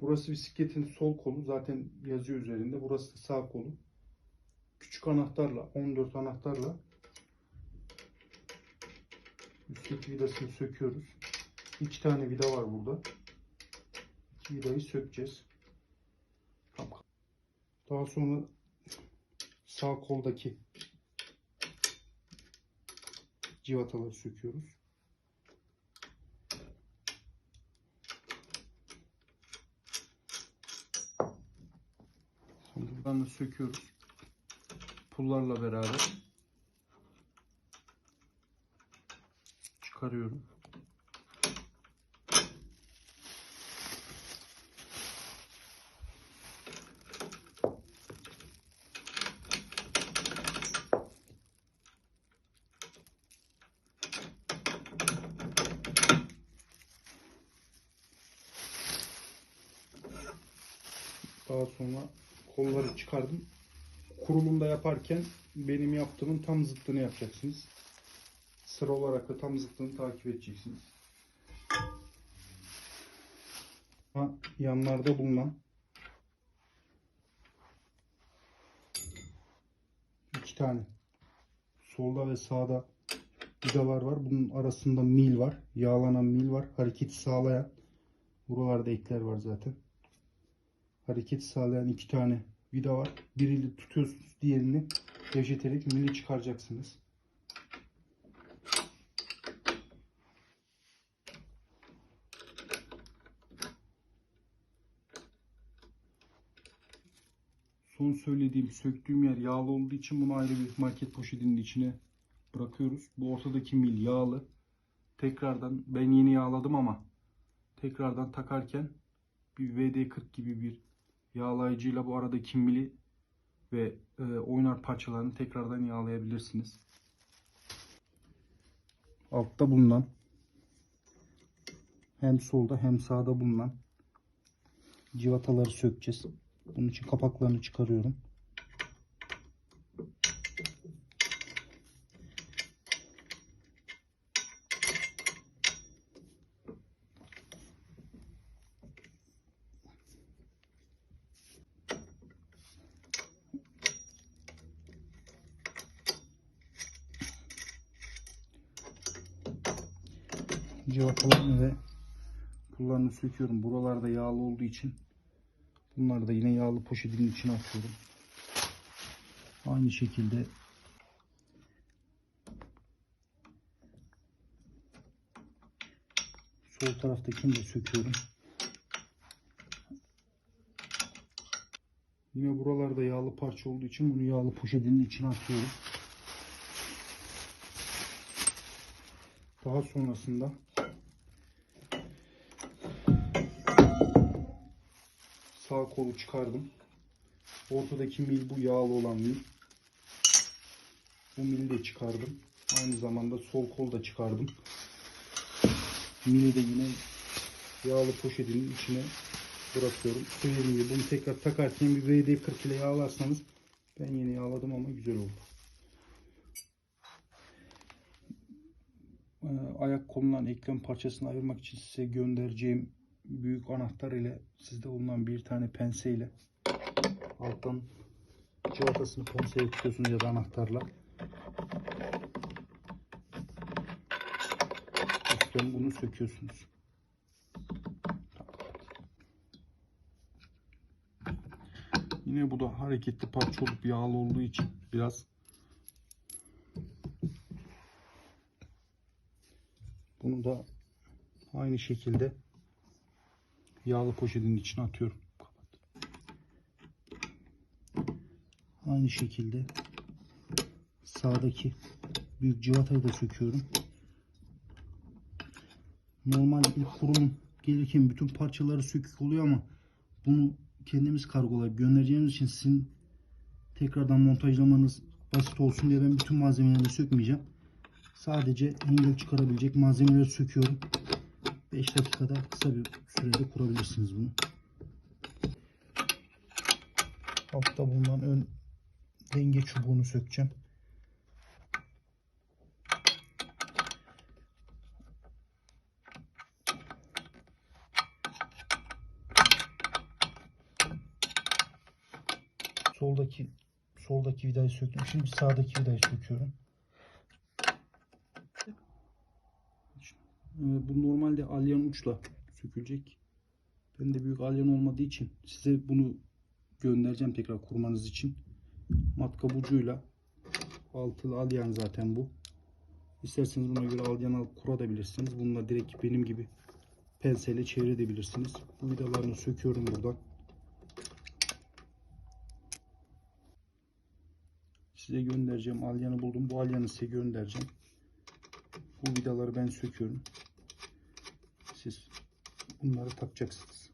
Burası bisikletin sol kolu. Zaten yazıyor üzerinde. Burası da sağ kolu. Küçük anahtarla 14 anahtarla üstteki vidasını söküyoruz. İki tane vida var burada. İki vidayı sökeceğiz. Daha sonra sağ koldaki civataları söküyoruz. Buradan da söküyoruz. Pullarla beraber çıkarıyorum. Daha sonra kolları çıkardım. Kurulumda yaparken benim yaptığımın tam zıttını yapacaksınız. Sıra olarak da tam zıttını takip edeceksiniz. Yanlarda bulunan iki tane solda ve sağda vidalar var. Bunun arasında mil var. Yağlanan mil var. Hareketi sağlayan. Buralarda ekler var zaten hareket sağlayan iki tane vida var. Biriyle tutuyorsunuz, diğerini gevşeterek mili çıkaracaksınız. Son söylediğim, söktüğüm yer yağlı olduğu için bunu ayrı bir market poşetinin içine bırakıyoruz. Bu ortadaki mil yağlı. Tekrardan ben yeni yağladım ama tekrardan takarken bir VD40 gibi bir yağlayıcıyla bu aradaki mili ve e, oynar parçalarını tekrardan yağlayabilirsiniz. Altta bulunan hem solda hem sağda bulunan civataları sökeceğiz. Bunun için kapaklarını çıkarıyorum. Civatalarını ve pullarını söküyorum. Buralarda yağlı olduğu için bunları da yine yağlı poşetin içine atıyorum. Aynı şekilde sol taraftakini de söküyorum. Yine buralarda yağlı parça olduğu için bunu yağlı poşetin içine atıyorum. Daha sonrasında sağ kolu çıkardım. Ortadaki mil bu yağlı olan mil. Bu mili de çıkardım. Aynı zamanda sol kol da çıkardım. Mili de yine yağlı poşetin içine bırakıyorum. Söylediğim gibi bunu tekrar takarken bir VD40 ile yağlarsanız ben yeni yağladım ama güzel oldu. Ee, ayak kolundan eklem parçasını ayırmak için size göndereceğim büyük anahtar ile sizde bulunan bir tane pense ile alttan cıvatasını penseye tutuyorsunuz ya da anahtarla üstten bunu söküyorsunuz. Yine bu da hareketli parça olup yağlı olduğu için biraz bunu da aynı şekilde yağlı poşetin içine atıyorum. Aynı şekilde sağdaki büyük civatayı da söküyorum. Normal bir kurulum gelirken bütün parçaları sökük oluyor ama bunu kendimiz kargolayıp göndereceğimiz için sizin tekrardan montajlamanız basit olsun diye ben bütün malzemeleri sökmeyeceğim. Sadece engel çıkarabilecek malzemeleri söküyorum. 5 dakikada kısa bir sürede kurabilirsiniz bunu. Altta bulunan ön denge çubuğunu sökeceğim. Soldaki soldaki vidayı söktüm. Şimdi sağdaki vidayı söküyorum. Bu normalde alyan uçla sökülecek. Ben de büyük alyan olmadığı için size bunu göndereceğim tekrar kurmanız için. Matkap ucuyla altılı alyan zaten bu. İsterseniz buna göre alyan alıp kurabilirsiniz. Bununla direkt benim gibi penseyle çevirebilirsiniz. Bu vidalarını söküyorum buradan. Size göndereceğim. Alyanı buldum. Bu alyanı size göndereceğim. Bu vidaları ben söküyorum. Siz bunları takacaksınız.